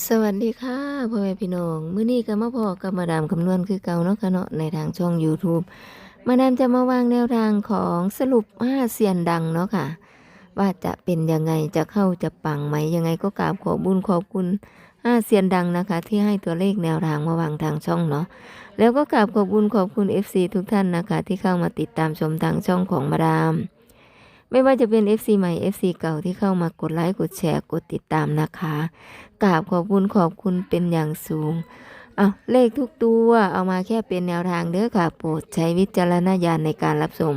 สวัสดีค่ะพ่อแม่พี่น้อง มื้อนี้ก็มาพอกับมาดามคำนวณคือเก่าเนาะค่ะเนาะในทางช่อง YouTube มาดามจะมาวางแนวทางของสรุป5เซียนดังเนาะค่ะ ว่าจะเป็นยังไงจะเข้าจะปังไหมยังไงก็กราบขอบุญขอบคุณ5เซียนดังนะคะ ที่ให้ตัวเลขแนวทางมาวางทางช่องเนาะแล้วก็กราบขอบบุญขอบคุณ FC ทุกท่านนะคะ ที่เข้ามาติดตามชมทางช่องของมาดาม ไม่ว่าจะเป็น FC ใหม่ FC เก่าที่เข้ามากดไลค์กดแชร์กดติดตามนะคะกราบขอบคุณขอบคุณเป็นอย่างสูงเอาเลขทุกตัวเอามาแค่เป็นแนวทางเด้อค่ะ โปรดใช้วิจารณญาณในการรับชม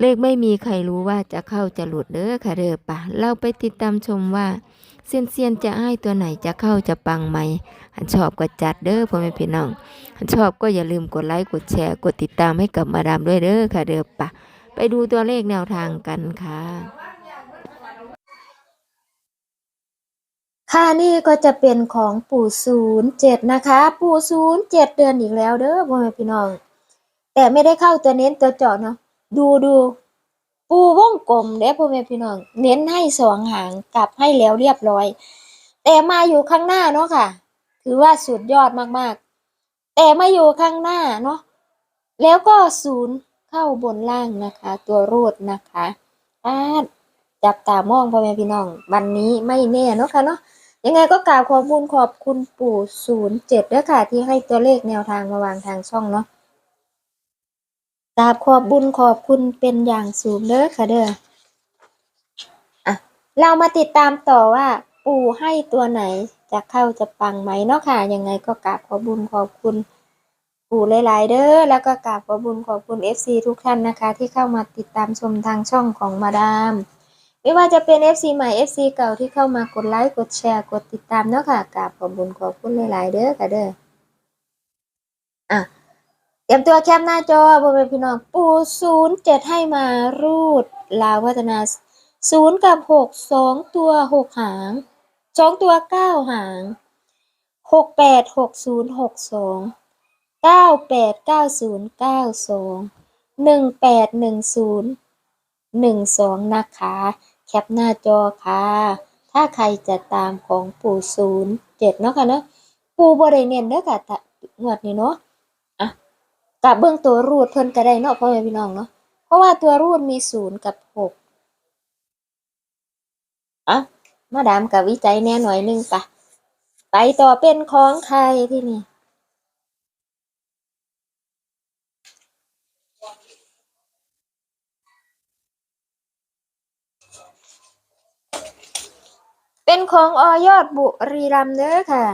เลขไม่มีใครรู้ว่าจะเข้าจะหลุดเด้อค่ะเด้อปะเราไปติดตามชมว่าเซียนเซียนๆจะให้ตัวไหนจะเข้าจะปังไหมหันชอบก็จัดเด้อพ่อแม่พี่น้องหันชอบก็อย่าลืมกดไลค์กดแชร์กดติดตามให้กับมาดามด้วยเด้อค่ะเด้อปะ ไปดูตัวเลขแนวทางกันค่ะ ค่ะนี่ก็จะเป็นของปู่ศูนย์เจ็ดนะคะ ปู่ศูนย์เจ็ดเดือนอีกแล้วเด้อพ่อแม่พี่น้อง แต่ไม่ได้เข้าตัวเน้นตัวเจาะเนาะดูดูปูวงกลมเด้อพ่อแม่พี่น้อง เน้นให้สองหางกลับให้แล้วเรียบร้อย แต่มาอยู่ข้างหน้าเนาะค่ะ ถือว่าสุดยอดมากๆ แต่มาอยู่ข้างหน้าเนาะแล้วก็ศูนย์ เข้าบนล่างนะคะ ตัวรูดนะคะอาจับตามองพ่อแม่พี่น้อง วันนี้ไม่แน่เนาะค่ะเนาะยังไงก็กราบขอบคุณขอบคุณปู่ศูนย์เจ็ดด้วยค่ะ ที่ให้ตัวเลขแนวทางมาวางทางช่องเนาะกราบขอบบุญขอบคุณเป็นอย่างสูงเด้อค่ะเด้ออะเรามาติดตามต่อว่า ปู่ให้ตัวไหนจะเข้าจะปังไหมเนาะค่ะ ยังไงก็กราบขอบบุญขอบคุณ ปู่หลาย ๆ เด้อ แล้วก็กราบขอบุญขอบคุณ FC ทุกท่านนะคะ ที่เข้ามาติดตามชมทางช่องของมาดาม ไม่ว่าจะเป็น FC ใหม่ FC เก่าที่เข้ามากดไลค์กดแชร์กดติดตามเนาะค่ะกราบขอบุญขอบคุณหลาย ๆ เด้อค่ะเด้ออะเตรียมตัวแคปหน้าจอพ่อแม่พี่น้องปูศูนย์เจ็ดให้มารูด ลาวัฒนาศูนย์กับหกสองตัวหกหางสองตัวเก้าหางหกแปดหกศูนย์หกสอง เก้าแปดเก้าศูนย์เก้าสองหนึ่งแปดหนึ่งศูนย์หนึ่งสองนะคะ แคปหน้าจอค่ะ ถ้าใครจะตามของปู่ศูนย์เจ็ดเนาะค่ะเนาะปู่บริเน้นเด้อค่ะงวดนี้เนาะอะกับเบื้องตัวรูดเพิ่นก็ได้เนาะพ่อแม่พี่น้องเนาะเพราะว่าตัวรูดมีศูนย์กับหกอะมาดามกับวิจัยแน่หน่อยนึงปะไปต่อเป็นของใครที่นี่ ของออยอดบุรีรัมเด้อค่ะ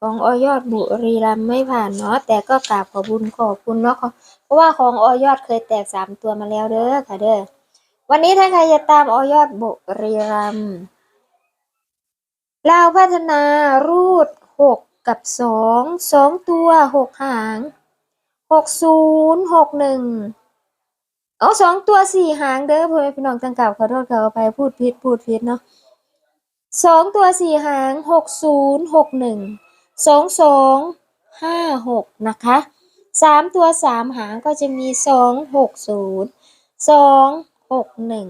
ของออยอดบุรีรัมไม่ผ่านเนาะแต่ก็กราบขอบุญขอบคุณเนาะเพราะว่าของออยอดเคยแตกสามตัวมาแล้วเด้อค่ะเด้อวันนี้ถ้าใครจะตามออยอดบุรีรัมลาวพัฒนารูดหกกับสองสองตัวหกหางหกศูนย์หกหนึ่งเอาสองตัวสี่หางเด้อพ่อแม่พี่น้องจังกล่าวขอโทษขออภัยพูดผิดพูดผิดเนาะ สองตัวสี่หางหกศูนย์หกหนึ่งสองสองห้าหกนะคะสามตัวสามหางก็จะมีสองหกศูนย์สองหกหนึ่ง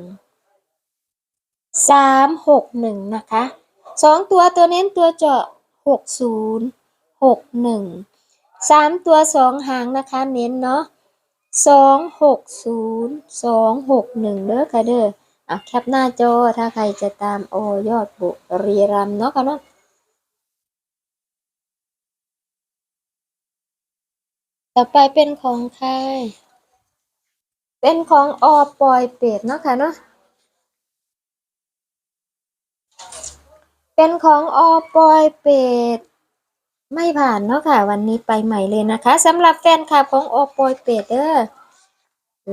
สามหกหนึ่งนะคะสองตัวตัวเน้นตัวเจาะหกศูนย์หกหนึ่งสามตัวสองหางนะคะเน้นเนาะสองหกศูนย์สองหกหนึ่งเด้อค่ะเด้อ อะแคปหน้าจอถ้าใครจะตามโอยอดบุรีรัมเนาะค่ะเนาะต่อไปเป็นของใคร เป็นของอปอยเป็ดเนาะค่ะเนาะ เป็นของอปอยเป็ดไม่ผ่านเนาะค่ะ วันนี้ไปใหม่เลยนะคะสำหรับแฟนคลับของอปอยเป็ดเด้อ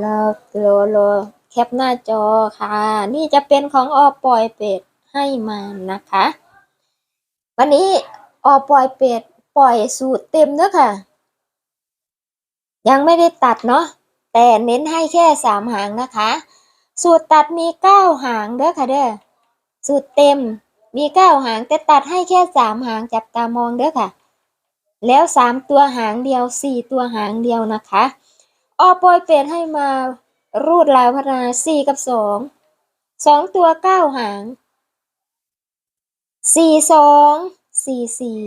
รอรอรอ แคปหน้าจอค่ะ นี่จะเป็นของอปอยเป็ดให้มานะคะ วันนี้อปอยเป็ดปล่อยสูตรเต็มเนอะค่ะ ยังไม่ได้ตัดเนาะแต่เน้นให้แค่สามหางนะคะ สูตรตัดมีเก้าหางเด้อค่ะเด้อสูตรเต็มมีเก้าหางแต่ตัดให้แค่สามหางจับตามองเด้อค่ะ แล้วสามตัวหางเดียวสี่ตัวหางเดียวนะคะอปอยเป็ดให้มา รูดลาวพนาสี่กับสองสองตัวเก้าหางสี่สองสี่สี่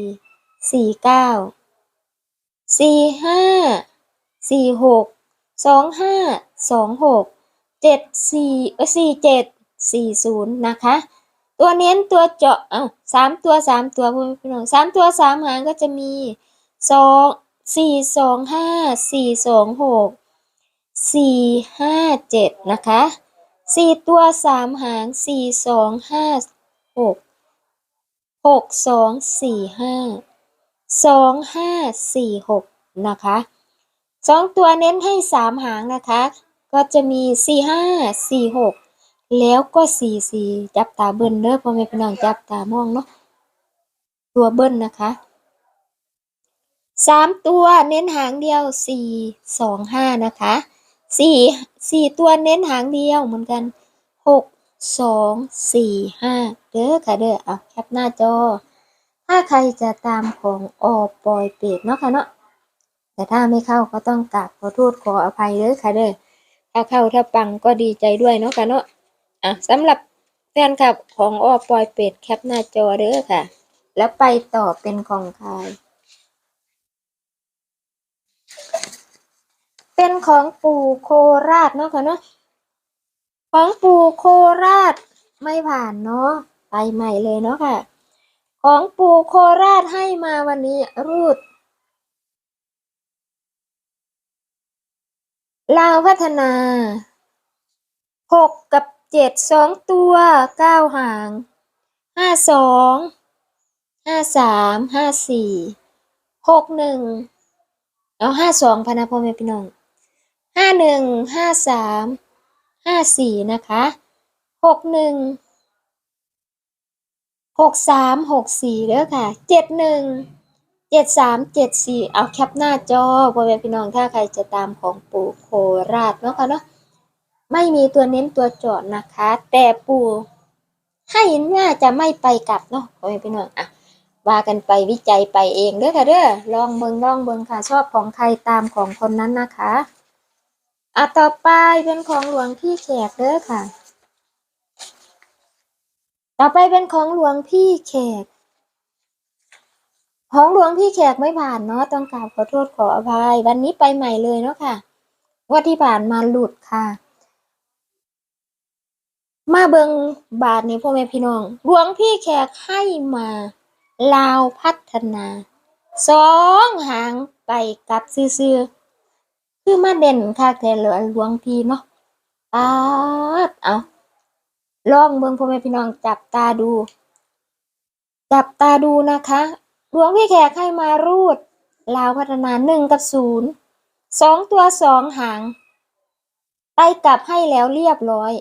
สี่เก้าสี่ห้าสี่หกสองห้าสองหกเจ็ดสี่เออสี่เจ็ดสี่ศูนย์นะคะ ตัวเน้นตัวเจาะอะสามตัวสามตัวพ่อแม่พี่น้องสามตัวสามหางก็จะมีสองสี่สองห้าสี่สองหก สี่ห้าเจ็ดนะคะสี่ตัวสามหางสี่สองห้าหกหกสองสี่ห้าสองห้าสี่หกนะคะสองตัวเน้นให้สามหางนะคะ ก็จะมีสี่ห้าสี่หกแล้วก็สี่สี่จับตาเบิ้ลเด้อพ่อแม่พี่น้องจับตามองเนาะตัวเบิ้ลนะคะสามตัวเน้นหางเดียวสี่สองห้านะคะ สี่สี่ตัวเน้นหางเดียวเหมือนกันหกสองสี่ห้าเด้อค่ะเด้อเอาแคปหน้าจอ ถ้าใครจะตามของออปอยเป็ดเนาะค่ะเนาะแต่ถ้าไม่เข้าก็ต้องกราบขอโทษขออภัยเด้อค่ะเด้อถ้าเข้าถ้าปังก็ดีใจด้วยเนาะค่ะเนาะอะสำหรับแฟนคลับของออปอยเป็ดแคปหน้าจอเด้อค่ะ แล้วไปต่อเป็นของใคร เป็นของปู่โคราชเนาะค่ะเนาะของปู่โคราชไม่ผ่านเนาะไปใหม่เลยเนาะค่ะ ของปู่โคราชให้มาวันนี้รูดลาวพัฒนาหกกับเจ็ดสองตัวเก้าหางห้าสองห้าสามห้าสี่หกหนึ่งเอาห้าสองพนะพ่อแม่พี่น้อง ห้าหนึ่งห้าสามห้าสี่นะคะหกหนึ่งหกสามหกสี่เด้อค่ะเจ็ดหนึ่งเจ็ดสามเจ็ดสี่เอาแคปหน้าจอพ่อแม่พี่น้องถ้าใครจะตามของปู่โคราชเนาะค่ะเนาะไม่มีตัวเน้นตัวจอดนะคะ แต่ปู่ให้น่าจะไม่ไปกลับเนาะพ่อแม่พี่น้องอะว่ากันไปวิจัยไปเองเด้อค่ะเด้อลองเบิงลองเบิงค่ะชอบของใครตามของคนนั้นนะคะ อะต่อไปเป็นของหลวงพี่แขกเด้อค่ะ ต่อไปเป็นของหลวงพี่แขก ของหลวงพี่แขกไม่ผ่านเนาะต้องกราบขอโทษขออภัย วันนี้ไปใหม่เลยเนาะค่ะว่าที่ผ่านมาหลุดค่ะ มาเบิงบาทในพ่อแม่พี่น้อง หลวงพี่แขกให้มาลาวพัฒนาสองหางไปกับซื่อๆ คือมาเด่นค่ะแต่เหลือหลวงพี่เนาะปาดเอาลองเบิงพ่อแม่พี่น้องจับตาดู จับตาดูนะคะหลวงพี่แขกให้มารูด ลาวพัฒนาหนึ่งกับศูนย์สองตัวสองหางไปกลับให้แล้วเรียบร้อย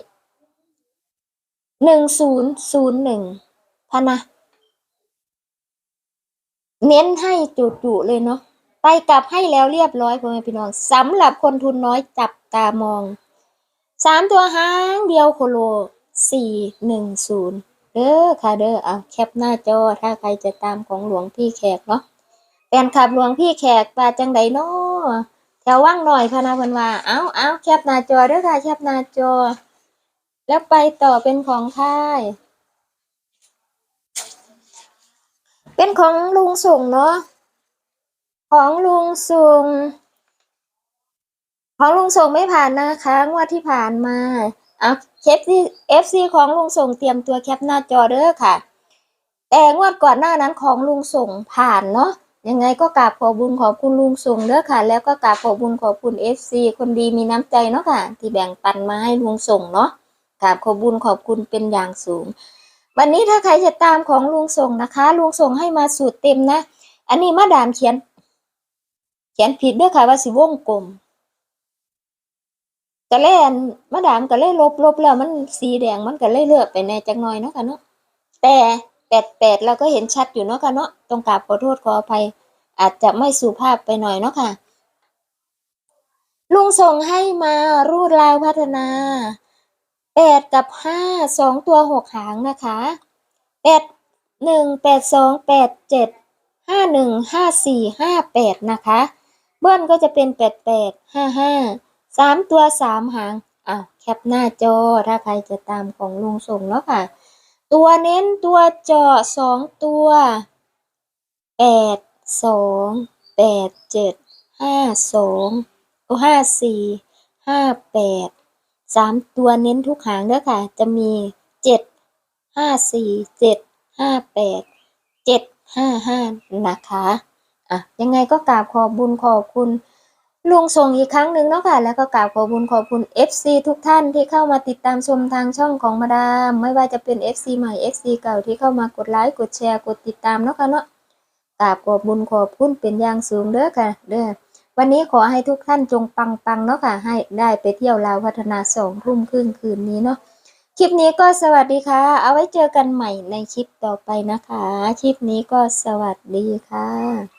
หนึ่งศูนย์ศูนย์หนึ่งพนะ เน้นให้จุๆเลยเนาะ ไปกลับให้แล้วเรียบร้อยพ่อแม่พี่น้องสำหรับคนทุนน้อยจับตามองสามตัวหางเดียวโคโลสี่หนึ่งศูนย์เด้อค่ะเด้อเอาแคปหน้าจอถ้าใครจะตามของหลวงพี่แขกเนาะแฟนคลับหลวงพี่แขกว่าจังไดเนาะแถวว่างหน่อยพะนะเพิ่นว่าเอาเอาแคปหน้าจอเด้อค่ะแคปหน้าจอ แล้วไปต่อเป็นของค่ายเป็นของลุงส่งเนาะ ของลุงส่งของลุงส่งไม่ผ่านนะคะ งวดที่ผ่านมาเอาเชฟซีเอฟซีของลุงส่งเตรียมตัวแคปหน้าจอเด้อค่ะ แต่งวดก่อนหน้านั้นของลุงส่งผ่านเนาะยังไงก็กราบขอบุญขอบคุณลุงส่งเด้อค่ะ แล้วก็กราบขอบุญขอบคุณเอฟซีคนดีมีน้ำใจเนาะค่ะ ที่แบ่งปันมาให้ลุงส่งเนาะกราบขอบบุญขอบคุณเป็นอย่างสูง วันนี้ถ้าใครจะตามของลุงส่งนะคะ ลุงส่งให้มาสูตรเต็มนะ อันนี้มาดามเขียน เขียนผิดด้วยค่ะว่าสิวงกลมก็เล่นมาดามก็เล่ลบลบแล้วมันสีแดงมันก็เล่เลือกไปในจักหน่อยเนาะค่ะเนาะแต่แปดแปดเราก็เห็นชัดอยู่เนาะค่ะเนาะต้องกราบขอโทษขออภัย อาจจะไม่สุภาพไปหน่อยเนาะค่ะ ลุงส่งให้มารูดลาวพัฒนาแปดกับห้าสองตัวหกหางนะคะแปดหนึ่งแปดสองแปดเจ็ดห้าหนึ่งห้าสี่ห้าแปดนะคะ บิ้ลก็จะเป็นแปดแปดห้าห้าสามตัวสามหางอะแคปหน้าจอถ้าใครจะตามของลุงส่งแล้วค่ะ ตัวเน้นตัวเจาะสองตัวแปดสองแปดเจ็ดห้าสองห้าสี่ห้าแปดสามตัวเน้นทุกหางเด้อค่ะ จะมีเจ็ดห้าสี่เจ็ดห้าแปดเจ็ดห้าห้านะคะ อะยังไงก็กราบขอบบุญขอบคุณลุงส่งอีกครั้งหนึ่งเนาะค่ะแล้วก็กราบขอบคุญขอบคุณ FC ทุกท่านที่เข้ามาติดตามชมทางช่องของมาดาม ไม่ว่าจะเป็น FC ใหม่ FC เก่าที่เข้ามากดไลค์กดแชร์กดติดตามเนาะค่ะเนาะกราบขอบบุญขอบคุณเป็นอย่างสูงเด้อค่ะ เด้อวันนี้ขอให้ทุกท่านจงปังปังเนาะค่ะ ให้ได้ไปเที่ยวลาวพัฒนาสองทุ่มครึ่งคืนนี้เนาะคลิปนี้ก็สวัสดีค่ะ เอาไว้เจอกันใหม่ในคลิปต่อไปนะคะ คลิปนี้ก็สวัสดีค่ะ